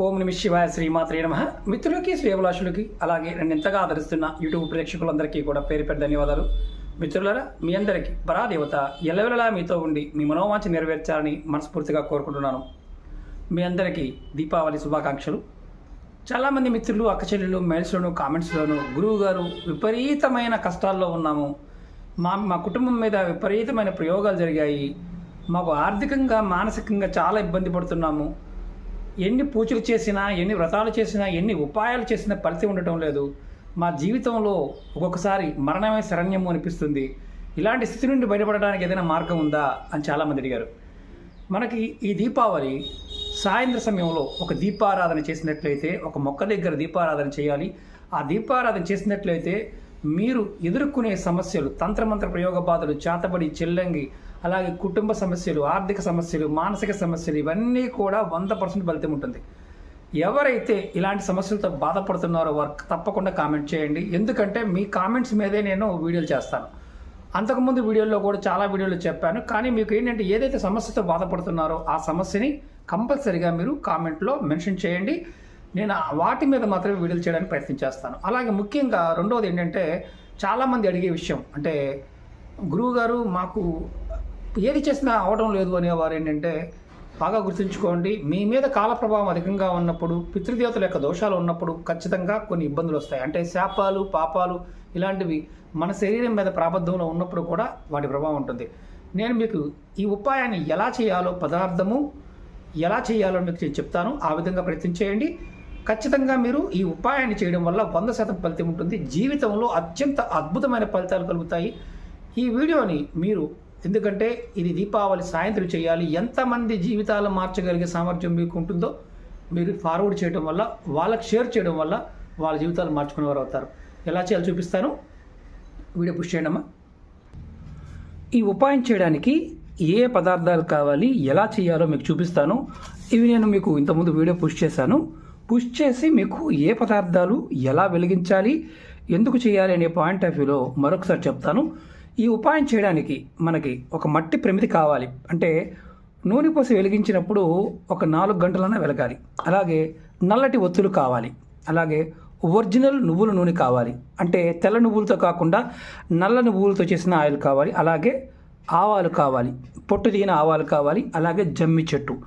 ఓం నమ శివాయ శ్రీమాత్రే నమ. మిత్రులకి శ్రేయభిలాషులకి అలాగే నన్ను ఎంతగా ఆదరిస్తున్న యూట్యూబ్ ప్రేక్షకులందరికీ కూడా పేరు పెద్ద ధన్యవాదాలు. మిత్రులరా మీ అందరికీ పరాదేవత ఎల్లవెలలా మీతో ఉండి మీ మనోవాంఛ నెరవేర్చాలని మనస్ఫూర్తిగా కోరుకుంటున్నాను. మీ అందరికీ దీపావళి శుభాకాంక్షలు. చాలామంది మిత్రులు అక్కచెల్లెలు మెయిల్స్లోను కామెంట్స్లోను గురువు గారు విపరీతమైన కష్టాల్లో ఉన్నాము. మా మా కుటుంబం మీద విపరీతమైన ప్రయోగాలు జరిగాయి. మాకు ఆర్థికంగా మానసికంగా చాలా ఇబ్బంది పడుతున్నాము. ఎన్ని పూజలు చేసినా ఎన్ని వ్రతాలు చేసినా ఎన్ని ఉపాయాలు చేసినా ఫలితం ఉండటం లేదు. మా జీవితంలో ఒక్కొక్కసారి మరణమే శరణ్యము అనిపిస్తుంది. ఇలాంటి స్థితి నుండి బయటపడడానికి ఏదైనా మార్గం ఉందా అని చాలామంది అడిగారు. మనకి ఈ దీపావళి సాయంత్ర సమయంలో ఒక దీపారాధన చేసినట్లయితే ఒక మొక్క దగ్గర దీపారాధన చేయాలి. ఆ దీపారాధన చేసినట్లయితే మీరు ఎదుర్కొనే సమస్యలు తంత్రమంత్ర ప్రయోగ బాధలు చేతబడి చెల్లంగి అలాగే కుటుంబ సమస్యలు ఆర్థిక సమస్యలు మానసిక సమస్యలు ఇవన్నీ కూడా వంద పర్సెంట్ ఫలితం ఉంటుంది. ఎవరైతే ఇలాంటి సమస్యలతో బాధపడుతున్నారో వారు తప్పకుండా కామెంట్ చేయండి. ఎందుకంటే మీ కామెంట్స్ మీదే నేను వీడియోలు చేస్తాను. అంతకుముందు వీడియోల్లో కూడా చాలా వీడియోలు చెప్పాను. కానీ మీకు ఏంటంటే ఏదైతే సమస్యతో బాధపడుతున్నారో ఆ సమస్యని కంపల్సరిగా మీరు కామెంట్లో మెన్షన్ చేయండి. నేను ఆ వాటి మీద మాత్రమే వీడియోలు చేయడానికి ప్రయత్నం చేస్తాను. అలాగే ముఖ్యంగా రెండవది ఏంటంటే చాలామంది అడిగే విషయం అంటే గురువు గారు మాకు ఏది చేసినా అవడం లేదు అనేవారు ఏంటంటే బాగా గుర్తుంచుకోండి మీ మీద కాల ప్రభావం అధికంగా ఉన్నప్పుడు పితృదేవతల యొక్క దోషాలు ఉన్నప్పుడు ఖచ్చితంగా కొన్ని ఇబ్బందులు వస్తాయి. అంటే శాపాలు పాపాలు ఇలాంటివి మన శరీరం మీద ప్రాబద్ధంలో ఉన్నప్పుడు కూడా వాటి ప్రభావం ఉంటుంది. నేను మీకు ఈ ఉపాయాన్ని ఎలా చేయాలో పదార్థము ఎలా చేయాలో మీకు నేను చెప్తాను. ఆ విధంగా ప్రయత్నం చేయండి. ఖచ్చితంగా మీరు ఈ ఉపాయాన్ని చేయడం వల్ల వంద శాతం ఫలితం ఉంటుంది. జీవితంలో అత్యంత అద్భుతమైన ఫలితాలు కలుగుతాయి. ఈ వీడియోని మీరు ఎందుకంటే ఇది దీపావళి సాయంత్రం చేయాలి. ఎంతమంది జీవితాలు మార్చగలిగే సామర్థ్యం మీకు ఉంటుందో మీరు ఫార్వర్డ్ చేయడం వల్ల వాళ్ళకి షేర్ చేయడం వల్ల వాళ్ళ జీవితాలు మార్చుకునేవారు అవుతారు. ఎలా చేయాలో చూపిస్తాను. వీడియో పుష్ చేయడమ్మా ఈ ఉపాయం చేయడానికి ఏ పదార్థాలు కావాలి ఎలా చేయాలో మీకు చూపిస్తాను. ఇవి నేను మీకు ఇంతకుముందు వీడియో పుష్ చేశాను. పుష్ చేసి మీకు ఏ పదార్థాలు ఎలా వెలిగించాలి ఎందుకు చేయాలి అనే పాయింట్ ఆఫ్ వ్యూలో మరొకసారి చెప్తాను. ఈ ఉపాయం చేయడానికి మనకి ఒక మట్టి ప్రమిది కావాలి. అంటే నూనె పోసి వెలిగించినప్పుడు ఒక నాలుగు గంటలన్నా వెలగాలి. అలాగే నల్లటి ఒత్తులు కావాలి. అలాగే ఒరిజినల్ నువ్వుల నూనె కావాలి. అంటే తెల్ల నువ్వులతో కాకుండా నల్ల నువ్వులతో చేసిన ఆయిల్ కావాలి. అలాగే ఆవాలు కావాలి. పొట్టు దిగిన ఆవాలు కావాలి. అలాగే జమ్మి చెట్టు.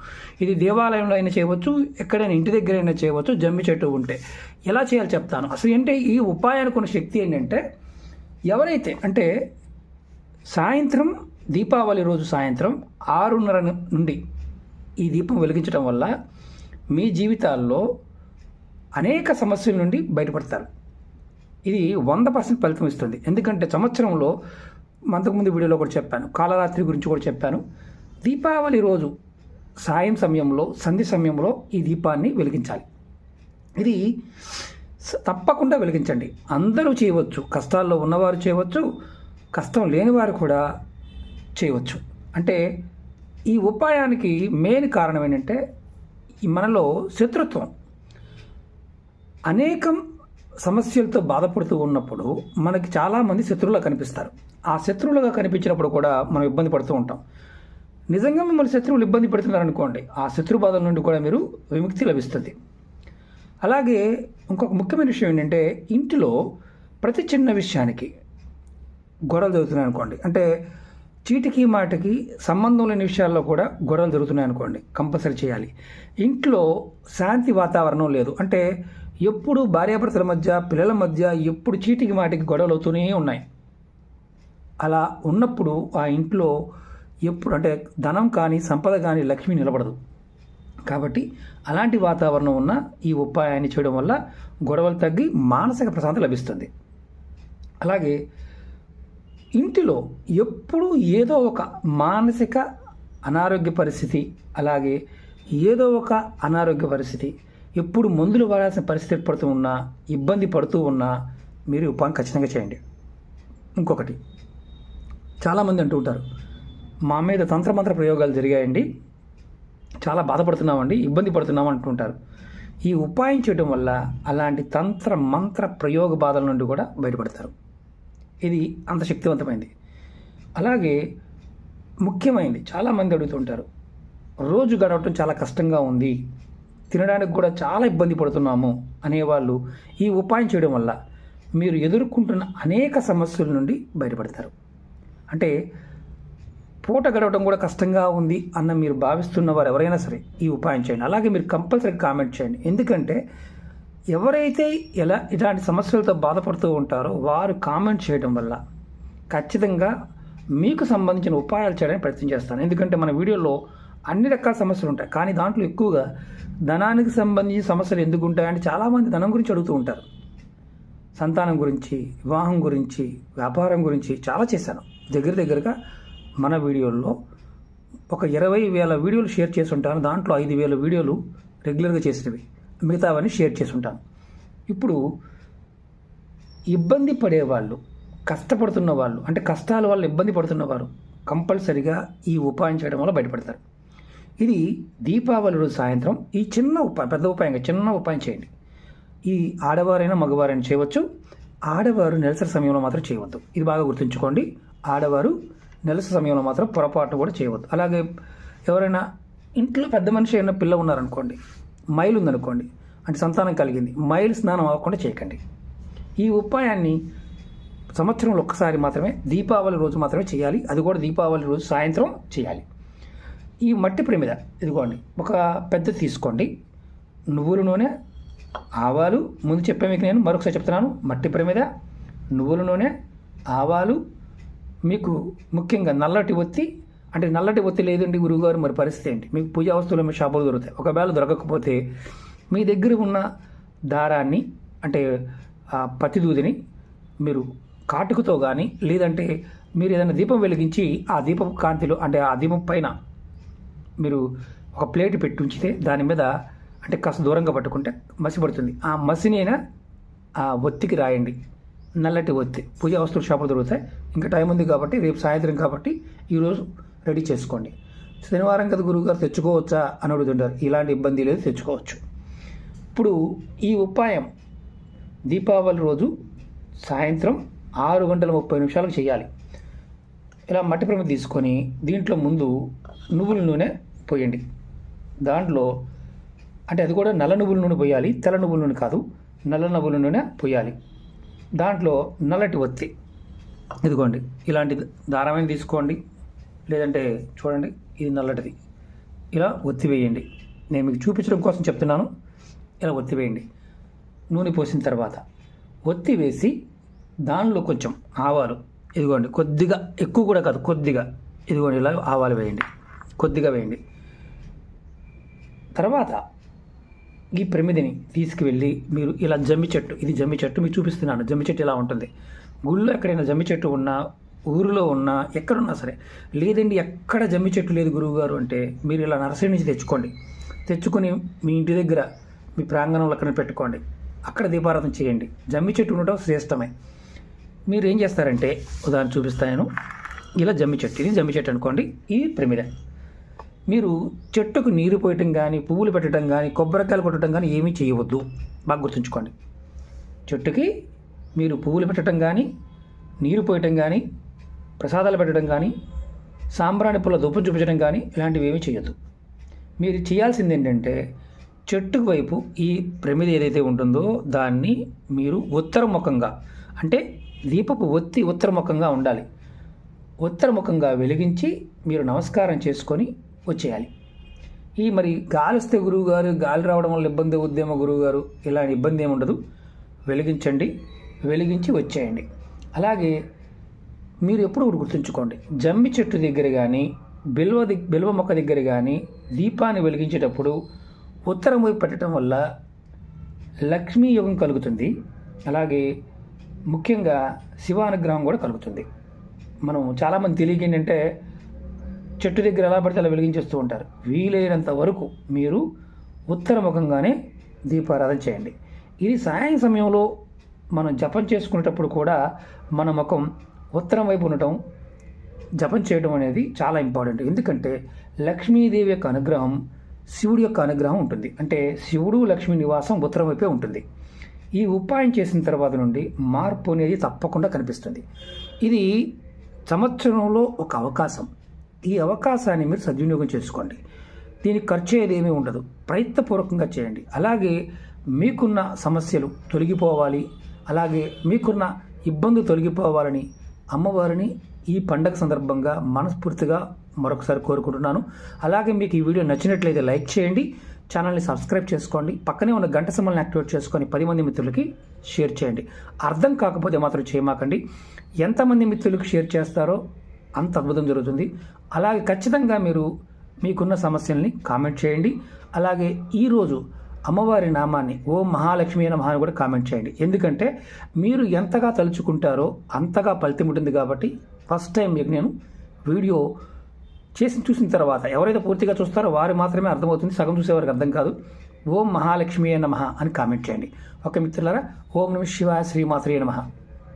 ఇది దేవాలయంలో అయినా చేయవచ్చు ఎక్కడైనా ఇంటి దగ్గర అయినా చేయవచ్చు జమ్మి చెట్టు ఉంటే. ఎలా చేయాలో చెప్తాను. అసలు ఏంటంటే ఈ ఉపాయానికి ఉన్న శక్తి ఏంటంటే ఎవరైతే అంటే సాయంత్రం దీపావళి రోజు సాయంత్రం ఆరున్నర నుండి ఈ దీపం వెలిగించడం వల్ల మీ జీవితాల్లో అనేక సమస్యల నుండి బయటపడతారు. ఇది వంద పర్సెంట్ ఫలితం ఇస్తుంది. ఎందుకంటే సంవత్సరంలో అంతకుముందు వీడియోలో కూడా చెప్పాను కాలరాత్రి గురించి కూడా చెప్పాను. దీపావళి రోజు సాయం సమయంలో సంధి సమయంలో ఈ దీపాన్ని వెలిగించాలి. ఇది తప్పకుండా వెలిగించండి. అందరూ చేయవచ్చు కష్టాల్లో ఉన్నవారు చేయవచ్చు కష్టం లేని వారు కూడా చేయవచ్చు. అంటే ఈ ఉపాయానికి మెయిన్ కారణం ఏంటంటే మనలో శత్రుత్వం. అనేకం సమస్యలతో బాధపడుతూ ఉన్నప్పుడు మనకి చాలామంది శత్రువులుగా కనిపిస్తారు. ఆ శత్రువులుగా కనిపించినప్పుడు కూడా మనం ఇబ్బంది పడుతూ ఉంటాం. నిజంగా మిమ్మల్ని శత్రువులు ఇబ్బంది పెడుతున్నారనుకోండి ఆ శత్రు బాధల నుండి కూడా మీరు విముక్తి లభిస్తుంది. అలాగే ఇంకొక ముఖ్యమైన విషయం ఏంటంటే ఇంటిలో ప్రతి చిన్న విషయానికి గొడవలు జరుగుతున్నాయి అనుకోండి. అంటే చీటికి మాటకి సంబంధం లేని విషయాల్లో కూడా గొడవలు జరుగుతున్నాయి అనుకోండి. కంపల్సరీ చేయాలి. ఇంట్లో శాంతి వాతావరణం లేదు. అంటే ఎప్పుడు భార్యాభర్తల మధ్య పిల్లల మధ్య ఎప్పుడు చీటికి మాటికి గొడవలు అవుతూనే ఉన్నాయి. అలా ఉన్నప్పుడు ఆ ఇంట్లో ఎప్పుడు అంటే ధనం కానీ సంపద కానీ లక్ష్మి నిలబడదు. కాబట్టి అలాంటి వాతావరణం ఉన్న ఈ ఉపాయాన్ని చేయడం వల్ల గొడవలు తగ్గి మానసిక ప్రశాంతి లభిస్తుంది. అలాగే ఇంటిలో ఎప్పుడూ ఏదో ఒక మానసిక అనారోగ్య పరిస్థితి అలాగే ఏదో ఒక అనారోగ్య పరిస్థితి. ఎప్పుడు మందులు వాడాల్సిన పరిస్థితి పడుతూ ఉన్నా ఇబ్బంది పడుతూ ఉన్నా మీరు ఉపాయం ఖచ్చితంగా చేయండి. ఇంకొకటి చాలామంది అంటూ ఉంటారు మా మీద తంత్రమంత్ర ప్రయోగాలు జరిగాయండి చాలా బాధపడుతున్నామండి ఇబ్బంది పడుతున్నాం అంటుంటారు ఈ ఉపాయం చేయడం వల్ల అలాంటి తంత్ర మంత్ర ప్రయోగ బాధల నుండి కూడా బయటపడతారు. ఇది అంత శక్తివంతమైంది. అలాగే ముఖ్యమైనది చాలామంది అడుగుతుంటారు రోజు గడవటం చాలా కష్టంగా ఉంది తినడానికి కూడా చాలా ఇబ్బంది పడుతున్నాము అనేవాళ్ళు ఈ ఉపాయం చేయడం వల్ల మీరు ఎదుర్కొంటున్న అనేక సమస్యల నుండి బయటపడతారు. అంటే పూట గడవడం కూడా కష్టంగా ఉంది అన్న మీరు భావిస్తున్న వారు ఎవరైనా సరే ఈ ఉపాయం చేయండి. అలాగే మీరు కంపల్సరీ కామెంట్ చేయండి. ఎందుకంటే ఎవరైతే ఎలా ఇలాంటి సమస్యలతో బాధపడుతూ ఉంటారో వారు కామెంట్ చేయడం వల్ల ఖచ్చితంగా మీకు సంబంధించిన ఉపాయాలు చేయడానికి ప్రయత్నం చేస్తాను. ఎందుకంటే మన వీడియోలో అన్ని రకాల సమస్యలు ఉంటాయి. కానీ దాంట్లో ఎక్కువగా ధనానికి సంబంధించిన సమస్యలు ఎందుకు ఉంటాయంటే చాలామంది ధనం గురించి అడుగుతూ ఉంటారు. సంతానం గురించి వివాహం గురించి వ్యాపారం గురించి చాలా చేశాను. దగ్గర దగ్గరగా మన వీడియోల్లో ఒక ఇరవై వేల వీడియోలు షేర్ చేసి ఉంటాను. దాంట్లో ఐదు వేల వీడియోలు రెగ్యులర్గా చేసినవి. మిగతావన్నీ షేర్ చేసి ఉంటాను ఇప్పుడు ఇబ్బంది పడేవాళ్ళు కష్టపడుతున్న వాళ్ళు అంటే కష్టాల వల్ల ఇబ్బంది పడుతున్నవారు కంపల్సరిగా ఈ ఉపాయం చేయడం వల్ల బయటపడతారు. ఇది దీపావళి రోజు సాయంత్రం ఈ చిన్న ఉపాయం పెద్ద ఉపాయంగా చిన్న ఉపాయం చేయండి. ఈ ఆడవారైనా మగవారైనా చేయవచ్చు. ఆడవారు నెలసరి సమయంలో మాత్రం చేయవద్దు. ఇది బాగా గుర్తుంచుకోండి. ఆడవారు నెలసరి సమయంలో మాత్రం పొరపాటు కూడా చేయవద్దు. అలాగే ఎవరైనా ఇంట్లో పెద్ద మనిషి అయిన పిల్ల ఉన్నారనుకోండి మైలు ఉందనుకోండి అంటే సంతానం కలిగింది మైలు స్నానం అవ్వకుండా చేయకండి. ఈ ఉపాయాన్ని సంవత్సరంలో ఒక్కసారి మాత్రమే దీపావళి రోజు మాత్రమే చేయాలి అది కూడా దీపావళి రోజు సాయంత్రం చేయాలి. ఈ మట్టి ప్రమిద ఇదిగోండి ఒక పెద్ద తీసుకోండి. నువ్వుల నూనె ఆవాలు ముందు చెప్పే మీకు నేను మరొకసారి చెప్తున్నాను మట్టి ప్రమిద నువ్వుల నూనె ఆవాలు మీకు ముఖ్యంగా నల్లటి ఒత్తి అంటే నల్లటి ఒత్తి లేదండి గురువుగారు మరి పరిస్థితి ఏంటి? మీకు పూజా వస్తువులు మీ షాపులు దొరుకుతాయి. ఒకవేళ దొరకకపోతే మీ దగ్గర ఉన్న దారాన్ని అంటే ఆ పత్తి దూదిని మీరు కాటుకతో కానీ లేదంటే మీరు ఏదైనా దీపం వెలిగించి ఆ దీపం కాంతిలో అంటే ఆ దీపం పైన మీరు ఒక ప్లేట్ పెట్టి ఉంచితే దాని మీద అంటే కాస్త దూరంగా పట్టుకుంటే మసి పడుతుంది. ఆ మసిని అయినా ఆ ఒత్తికి రాయండి. నల్లటి ఒత్తి. పూజా వస్తువులు షాపులు దొరుకుతాయి. ఇంకా టైం ఉంది కాబట్టి రేపు సాయంత్రం కాబట్టి ఈరోజు రెడీ చేసుకోండి. శనివారం కదా గురువుగారు తెచ్చుకోవచ్చా అని అడుగుతుంటారు. ఇలాంటి ఇబ్బంది లేదు తెచ్చుకోవచ్చు. ఇప్పుడు ఈ ఉపాయం దీపావళి రోజు సాయంత్రం ఆరు గంటల ముప్పై నిమిషాలకు చేయాలి. ఇలా మట్టి ప్రమిద తీసుకొని దీంట్లో ముందు నువ్వుల నూనె పోయండి. దాంట్లో అంటే అది కూడా నల్ల నువ్వుల నూనె పోయాలి తెల్ల నువ్వుల నూనె కాదు నల్ల నువ్వుల నూనె పోయాలి. దాంట్లో నల్లటి ఒత్తి ఇదిగోండి ఇలాంటి దారమైన తీసుకోండి. లేదంటే చూడండి ఇది నల్లటిది. ఇలా ఒత్తి వేయండి నేను మీకు చూపించడం కోసం చెప్తున్నాను. ఇలా ఒత్తివేయండి. నూనె పోసిన తర్వాత ఒత్తి వేసి దానిలో కొంచెం ఆవాలు ఇదిగోండి కొద్దిగా ఎక్కువ కూడా కాదు కొద్దిగా ఇదిగోండి ఇలా ఆవాలు వేయండి. కొద్దిగా వేయండి. తర్వాత ఈ ప్రమిదిని తీసుకువెళ్ళి మీరు ఇలా జమ్మి చెట్టు ఇది జమ్మి చెట్టు మీకు చూపిస్తున్నాను. జమ్మి చెట్టు ఇలా ఉంటుంది. గుళ్ళో ఎక్కడైనా జమ్మి చెట్టు ఉన్నా ఊరిలో ఉన్నా ఎక్కడున్నా సరే లేదండి ఎక్కడ జమ్మి చెట్టు లేదు గురువుగారు అంటే మీరు ఇలా నర్సరీ నుంచి తెచ్చుకోండి. తెచ్చుకొని మీ ఇంటి దగ్గర మీ ప్రాంగణంలో అక్కడ పెట్టుకోండి. అక్కడ దీపారాధన చేయండి. జమ్మి చెట్టు ఉండటం శ్రేష్టమే. మీరు ఏం చేస్తారంటే ఉదాహరణ చూపిస్తాను. నేను ఇలా జమ్మి చెట్టు ఇది జమ్మి చెట్టు అనుకోండి ఈ ప్రమిద. మీరు చెట్టుకు నీరు పోయటం కానీ పువ్వులు పెట్టడం కానీ కొబ్బరికాయలు కొట్టడం కానీ ఏమీ చేయవద్దు. బాగా గుర్తుంచుకోండి. చెట్టుకి మీరు పువ్వులు పెట్టడం కానీ నీరు పోయటం కానీ ప్రసాదాలు పెట్టడం కానీ సాంబ్రాణి పుల్ల దుప్పు చూపించడం కానీ ఇలాంటివి ఏమీ చేయొద్దు. మీరు చేయాల్సింది ఏంటంటే చెట్టు వైపు ఈ ప్రమిది ఏదైతే ఉంటుందో దాన్ని మీరు ఉత్తరముఖంగా అంటే దీపపు ఒత్తి ఉత్తరముఖంగా ఉండాలి. ఉత్తరముఖంగా వెలిగించి మీరు నమస్కారం చేసుకొని వచ్చేయాలి. ఈ మరి గాలి వస్తే గురువు గారు గాలి రావడం వల్ల ఇబ్బంది ఉద్యమ గురువు గారు ఇలాంటి ఇబ్బంది ఏమి ఉండదు వెలిగించండి వెలిగించి వచ్చేయండి. అలాగే మీరు ఎప్పుడు గుర్తుంచుకోండి. జమ్మి చెట్టు దగ్గర కానీ బిల్వ దిగ్ బిల్వ మొక్క దగ్గర కానీ దీపాన్ని వెలిగించేటప్పుడు ఉత్తరం వైపు పెట్టడం వల్ల లక్ష్మీ యోగం కలుగుతుంది. అలాగే ముఖ్యంగా శివానుగ్రహం కూడా కలుగుతుంది. మనం చాలామంది తెలియక ఏంటంటే చెట్టు దగ్గర ఎలా పడితే అలా వెలిగించేస్తూ ఉంటారు. వీలైనంత వరకు మీరు ఉత్తరముఖంగానే దీపారాధన చేయండి. ఇది సాయం సమయంలో మనం జపం చేసుకునేటప్పుడు కూడా మన ముఖం ఉత్తరం వైపు ఉండటం జపం చేయడం అనేది చాలా ఇంపార్టెంట్. ఎందుకంటే లక్ష్మీదేవి యొక్క అనుగ్రహం శివుడి యొక్క అనుగ్రహం ఉంటుంది. అంటే శివుడు లక్ష్మీ నివాసం ఉత్తరం వైపే ఉంటుంది. ఈ ఉపాయం చేసిన తర్వాత నుండి మార్పు అనేది తప్పకుండా కనిపిస్తుంది. ఇది సంవత్సరంలో ఒక అవకాశం. ఈ అవకాశాన్ని మీరు సద్వినియోగం చేసుకోండి. దీనికి ఖర్చు అయ్యేది ఏమీ ఉండదు. ప్రయత్నపూర్వకంగా చేయండి. అలాగే మీకున్న సమస్యలు తొలగిపోవాలి. అలాగే మీకున్న ఇబ్బంది తొలగిపోవాలని అమ్మవారిని ఈ పండగ సందర్భంగా మనస్ఫూర్తిగా మరొకసారి కోరుకుంటున్నాను. అలాగే మీకు ఈ వీడియో నచ్చినట్లయితే లైక్ చేయండి ఛానల్ని సబ్స్క్రైబ్ చేసుకోండి పక్కనే ఉన్న గంట సింబల్ని యాక్టివేట్ చేసుకొని పది మంది మిత్రులకి షేర్ చేయండి. అర్థం కాకపోతే మాత్రం చేయమాకండి. ఎంతమంది మిత్రులకు షేర్ చేస్తారో అంత అద్భుతం జరుగుతుంది. అలాగే ఖచ్చితంగా మీరు మీకున్న సమస్యల్ని కామెంట్ చేయండి. అలాగే ఈరోజు అమ్మవారి నామాన్ని ఓ మహాలక్ష్మి నమః అని కూడా కామెంట్ చేయండి. ఎందుకంటే మీరు ఎంతగా తలుచుకుంటారో అంతగా ఫలితం ఉంటుంది కాబట్టి ఫస్ట్ టైం మీకు నేను వీడియో చేసి చూసిన తర్వాత ఎవరైతే పూర్తిగా చూస్తారో వారు మాత్రమే అర్థమవుతుంది. సగం చూసేవారికి అర్థం కాదు. ఓం మహాలక్ష్మి నమః అని కామెంట్ చేయండి. ఓకే మిత్రులారా ఓం నమ శివాయ శ్రీమాత్రే నమ.